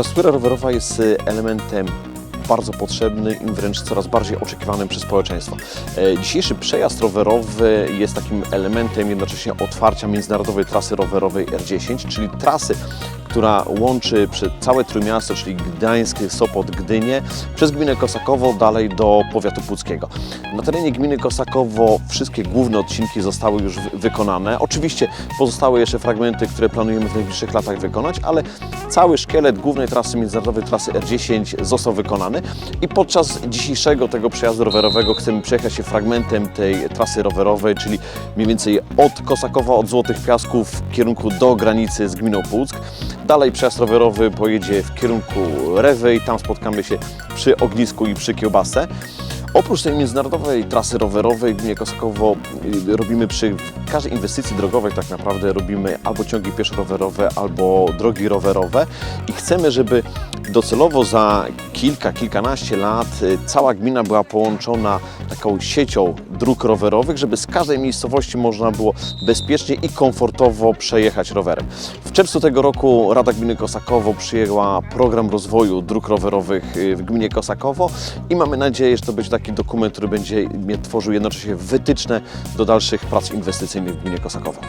Infrastruktura rowerowa jest y, elementem bardzo potrzebnym i wręcz coraz bardziej oczekiwanym przez społeczeństwo. E, Dzisiejszy przejazd rowerowy jest takim elementem jednocześnie otwarcia międzynarodowej trasy rowerowej R10, czyli trasy, która łączy przez całe Trójmiasto, czyli Gdańsk, Sopot, Gdynię, przez gminę Kosakowo dalej do powiatu puckiego. Na terenie gminy Kosakowo wszystkie główne odcinki zostały już wy- wykonane. Oczywiście pozostały jeszcze fragmenty, które planujemy w najbliższych latach wykonać, ale cały szkielet głównej trasy międzynarodowej trasy R10 został wykonany i podczas dzisiejszego tego przejazdu rowerowego chcemy przejechać się fragmentem tej trasy rowerowej, czyli mniej więcej od Kosakowa, od Złotych Piasków w kierunku do granicy z gminą Puck. Dalej przejazd rowerowy pojedzie w kierunku Rewy i tam spotkamy się przy ognisku i przy kiełbasce. Oprócz tej międzynarodowej trasy rowerowej w Kosakowo y, robimy przy każdej inwestycji drogowej tak naprawdę robimy albo ciągi pieszo-rowerowe, albo drogi rowerowe i chcemy, żeby docelowo za kilka, kilkanaście lat y, cała gmina była połączona taką siecią dróg rowerowych, żeby z każdej miejscowości można było bezpiecznie i komfortowo przejechać rowerem. W czerwcu tego roku Rada Gminy Kosakowo przyjęła program rozwoju dróg rowerowych y, w gminie Kosakowo i mamy nadzieję, że to będzie taki dokument, który będzie tworzył jednocześnie wytyczne do dalszych prac inwestycyjnych w gminie Kosakowo.